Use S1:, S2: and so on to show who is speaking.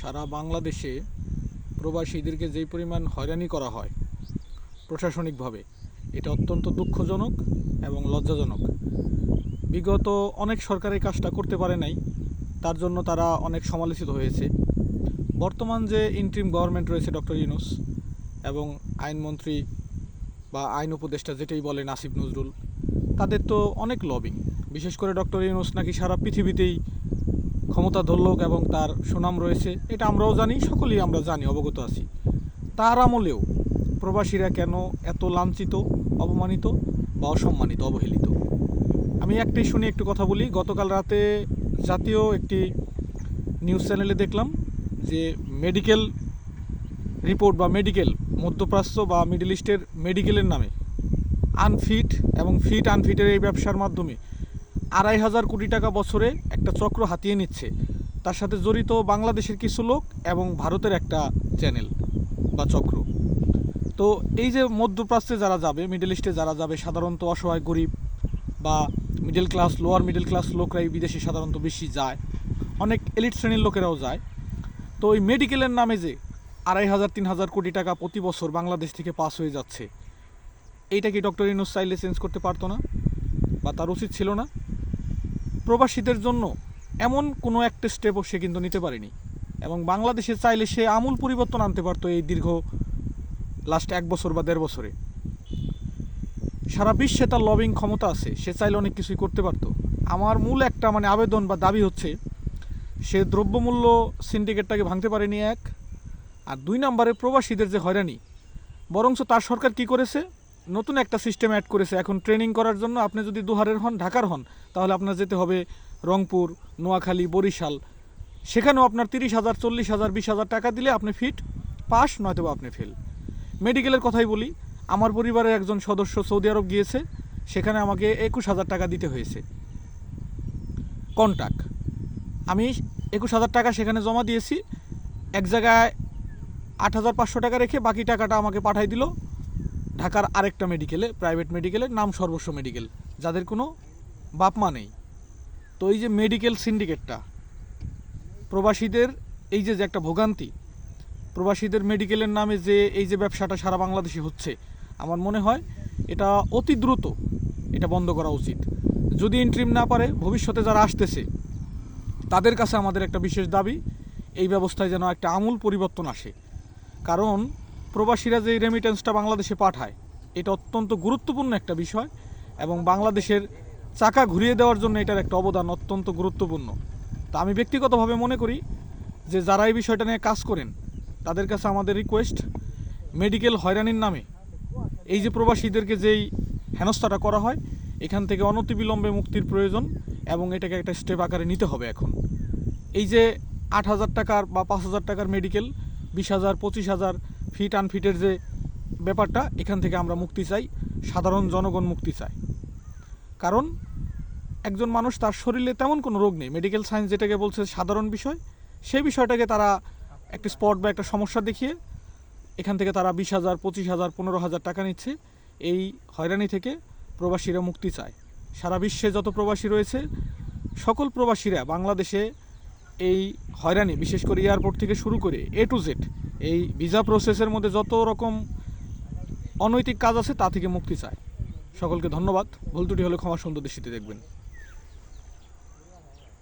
S1: সারা বাংলাদেশে প্রবাসীদেরকে যেই পরিমাণ হয়রানি করা হয় প্রশাসনিকভাবে, এটা অত্যন্ত দুঃখজনক এবং লজ্জাজনক। বিগত অনেক সরকার এই কাজটা করতে পারে নাই, তার জন্য তারা অনেক সমালোচিত হয়েছে। বর্তমান যে ইন্ট্রিম গভর্নমেন্ট রয়েছে ডক্টর ইউনুস এবং আইনমন্ত্রী বা আইন উপদেষ্টা যেটাই বলে নাসিব নজরুল, তাদের তো অনেক লবিং বিশেষ করে ডক্টর ইউনুস নাকি সারা পৃথিবীতেই ক্ষমতা ধরলোক এবং তার সুনাম রয়েছে, এটা আমরাও জানি, সকলেই আমরা জানি, অবগত আছি। তার আমলেও প্রবাসীরা কেন এত লাঞ্ছিত, অপমানিত বা অসম্মানিত, অবহেলিত? আমি একটাই শুনি একটু কথা বলি। গতকাল রাতে জাতীয় একটি নিউজ চ্যানেলে দেখলাম যে মেডিকেল রিপোর্ট বা মেডিকেল, মধ্যপ্রাচ্য বা মিডল ইস্টের মেডিকেলের নামে আনফিট এবং ফিট আনফিটের এই ব্যবসার মাধ্যমে আড়াই হাজার কোটি টাকা বছরে একটা চক্র হাতিয়ে নিচ্ছে। তার সাথে জড়িত বাংলাদেশের কিছু লোক এবং ভারতের একটা চ্যানেল বা চক্র। তো এই যে মধ্যপ্রাচ্যে যারা যাবে মিডল ইস্টে যারা যাবে, সাধারণত অসহায়, গরিব বা middle class lower middle class লোকরাই বিদেশে সাধারণত বেশি যায়। অনেক এলিট শ্রেণির লোকেরাও যায়। তো ওই মেডিকেলের নামে যে আড়াই হাজার, তিন হাজার কোটি টাকা প্রতি বছর বাংলাদেশ থেকে পাস হয়ে যাচ্ছে, এইটা কি ডক্টর ইনুস চাইলে চেঞ্জ করতে পারতো না? বা তার উচিত ছিল না? প্রবাসীদের জন্য এমন কোনো একটা স্টেপও সে কিন্তু নিতে পারেনি। এবং বাংলাদেশে চাইলে সে আমূল পরিবর্তন আনতে পারতো এই দীর্ঘ লাস্ট এক বছর বা দেড় বছরে। সারা বিশ্বে তার লবিং ক্ষমতা আছে, সে চাইলে অনেক কিছুই করতে পারতো। আমার মূল একটা মানে আবেদন বা দাবি হচ্ছে, সে দ্রব্যমূল্য সিন্ডিকেটটাকে ভাঙতে পারেনি এক, আর দুই নম্বরে প্রবাসীদের যে হয়রানি, বরঞ্চ তার সরকার কি করেছে? নতুন একটা সিস্টেম অ্যাড করেছে। এখন ট্রেনিং করার জন্য আপনি যদি দুহারের হন, ঢাকার হন, তাহলে আপনার যেতে হবে রংপুর, নোয়াখালী, বরিশাল। সেখানেও আপনার তিরিশ হাজার, চল্লিশ হাজার, বিশ হাজার টাকা দিলে আপনি ফিট পাস নয়তো আপনি ফেল মেডিকেলের কথাই বলি, আমার পরিবারের একজন সদস্য সৌদি আরব গিয়েছে, সেখানে আমাকে একুশ হাজার টাকা দিতে হয়েছে। কন্ট্যাক্ট আমি একুশ হাজার টাকা সেখানে জমা দিয়েছি, এক জায়গায় আট হাজার পাঁচশো টাকা রেখে বাকি টাকাটা আমাকে পাঠাই দিল ঢাকার আরেকটা মেডিকেলে প্রাইভেট মেডিকেলের নাম সর্বস্ব মেডিকেল যাদের কোনো বাপ মা নেই। তো এই যে মেডিকেল সিন্ডিকেটটা প্রবাসীদের, এই যে যে একটা ভোগান্তি, প্রবাসীদের মেডিকেলের নামে যে, এই যে ব্যবসাটা সারা বাংলাদেশে হচ্ছে, আমার মনে হয় এটা অতি দ্রুত এটা বন্ধ করা উচিত। যদি ইন্ট্রিম না পারে, ভবিষ্যতে যারা আসতেছে, তাদের কাছে আমাদের একটা বিশেষ দাবি, এই ব্যবস্থায় যেন একটা আমূল পরিবর্তন আসে। কারণ প্রবাসীরা যে রেমিটেন্সটা বাংলাদেশে পাঠায়, এটা অত্যন্ত গুরুত্বপূর্ণ একটা বিষয় এবং বাংলাদেশের চাকা ঘুরিয়ে দেওয়ার জন্য এটার একটা অবদান অত্যন্ত গুরুত্বপূর্ণ। তা আমি ব্যক্তিগতভাবে মনে করি যে যারা এই বিষয়টা নিয়ে কাজ করেন, তাদের কাছে আমাদের রিকোয়েস্ট মেডিকেল হয়রানির নামে এই যে প্রবাসীদেরকে যেই হেনস্থাটা করা হয়, এখান থেকে অনতিবিলম্বে মুক্তির প্রয়োজন এবং এটাকে একটা স্টেপ আকারে নিতে হবে এখন। এই যে আট হাজার টাকার বা পাঁচ হাজার টাকার মেডিকেল বিশ হাজার, পঁচিশ হাজার ফিট আনফিটের যে ব্যাপারটা, এখান থেকে আমরা মুক্তি চাই, সাধারণ জনগণ মুক্তি চায়। কারণ একজন মানুষ তার শরীরে তেমন কোনো রোগ নেই। মেডিকেল সায়েন্স যেটাকে বলছে সাধারণ বিষয়, সেই বিষয়টাকে তারা একটি স্পট বা একটা সমস্যা দেখিয়ে এখান থেকে তারা বিশ হাজার, পঁচিশ হাজার, পনেরো হাজার টাকা নিচ্ছে। এই হয়রানি থেকে প্রবাসীরা মুক্তি চায়। সারা বিশ্বে যত প্রবাসী রয়েছে, সকল প্রবাসীরা বাংলাদেশে এই হয়রানি, বিশেষ করে এয়ারপোর্ট থেকে শুরু করে এ টু জেড এই ভিসা প্রসেসের মধ্যে যত রকম অনৈতিক কাজ আছে তা থেকে মুক্তি চায়। সকলকে ধন্যবাদ। ভুল ত্রুটি হলে ক্ষমা সুন্দর দৃষ্টিতে দেখবেন।